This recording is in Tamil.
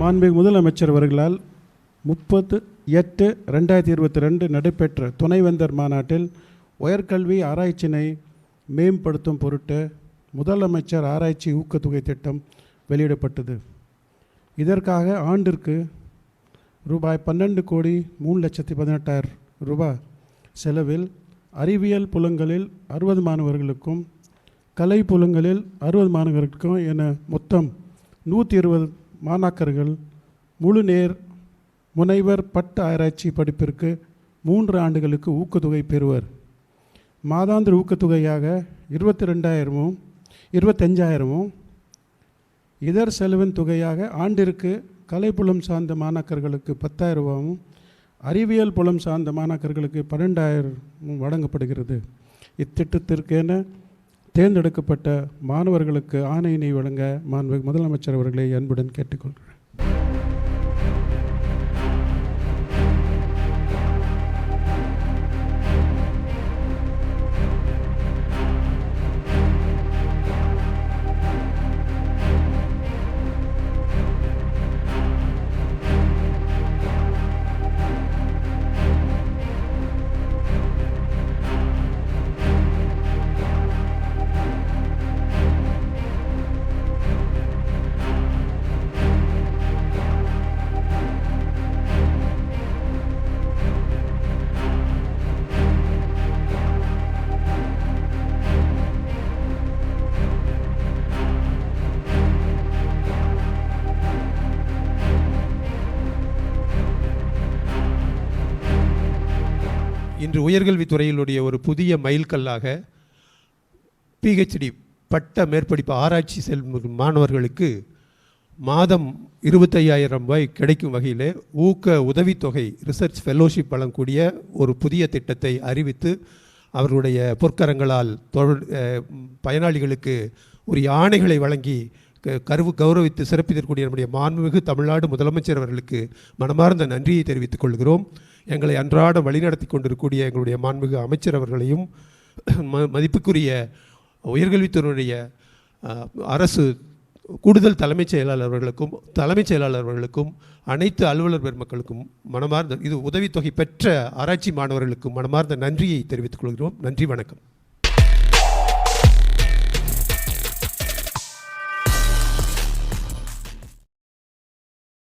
மாண்புமிகு முதலமைச்சர் அவர்களால் முப்பத்து எட்டு ரெண்டாயிரத்தி இருபத்தி ரெண்டு நடைபெற்ற துணைவேந்தர் மாநாட்டில் உயர்கல்வி ஆராய்ச்சினை மேம்படுத்தும் பொருட்டு முதலமைச்சர் ஆராய்ச்சி ஊக்கத்தொகை திட்டம் வெளியிடப்பட்டது. இதற்காக ஆண்டிற்கு ரூபாய் பன்னெண்டு கோடி மூணு லட்சத்தி பதினெட்டாயிரம் ரூபாய் செலவில் அறிவியல் புலங்களில் அறுபது மாணவர்களுக்கும் கலை புலங்களில் அறுபது மாணவர்களுக்கும் என மொத்தம் நூற்றி இருபது மாணாக்கர்கள் முழு நேர் முனைவர் பட்ட ஆராய்ச்சி படிப்பிற்கு மூன்று ஆண்டுகளுக்கு ஊக்கத்தொகை பெறுவர். மாதாந்திர ஊக்கத்தொகையாக இருபத்தி ரெண்டாயிரமும் இருபத்தஞ்சாயிரமும் இதர் செலவின் தொகையாக ஆண்டிற்கு கலைப்புலம் சார்ந்த மாணாக்கர்களுக்கு பத்தாயிரம் ரூபாவும் அறிவியல் புலம் சார்ந்த மாணாக்கர்களுக்கு பன்னெண்டாயிரமும் வழங்கப்படுகிறது. இத்திட்டத்திற்கென தேர்ந்தெடுக்கப்பட்ட மாணவர்களுக்கு ஆணையினை வழங்க மாண்பு முதலமைச்சர் அவர்களை அன்புடன் கேட்டுக்கொள்கிறேன் இன்று உயர்கல்வித்துறையினுடைய ஒரு புதிய மைல்கல்லாக பிஹெச்டி பட்ட மேற்படிப்பு ஆராய்ச்சி செல்லும் மாணவர்களுக்கு மாதம் இருபத்தையாயிரம் ரூபாய் கிடைக்கும் வகையிலே ஊக்க உதவித்தொகை ரிசர்ச் ஃபெலோஷிப் வழங்கக்கூடிய ஒரு புதிய திட்டத்தை அறிவித்து அவர்களுடைய பொற்கரங்களால் பயனாளிகளுக்கு ஒரு ஆணைகளை வழங்கி க- கருவு கௌரவித்து சிறப்பித்திருக்கூடிய நம்முடைய மாண்புமிகு தமிழ்நாடு முதலமைச்சர் அவர்களுக்கு மனமார்ந்த நன்றியை தெரிவித்துக் கொள்கிறோம். எங்களை அன்றாடம் வழிநடத்தி கொண்டிருக்கக்கூடிய எங்களுடைய மாண்புமிகு அமைச்சர் அவர்களையும் ம- மதிப்புக்குரிய உயர்கல்வித்துறையுடைய அரசு கூடுதல் தலைமைச் செயலாளர் அவர்களுக்கும் தலைமைச் செயலாளர் அவர்களுக்கும் அனைத்து அலுவலர் பெருமக்களுக்கும் மனமார்ந்த இது உதவித்தொகை பெற்ற ஆராய்ச்சி மாணவர்களுக்கும் மனமார்ந்த நன்றியை தெரிவித்துக் கொள்கிறோம். நன்றி வணக்கம்.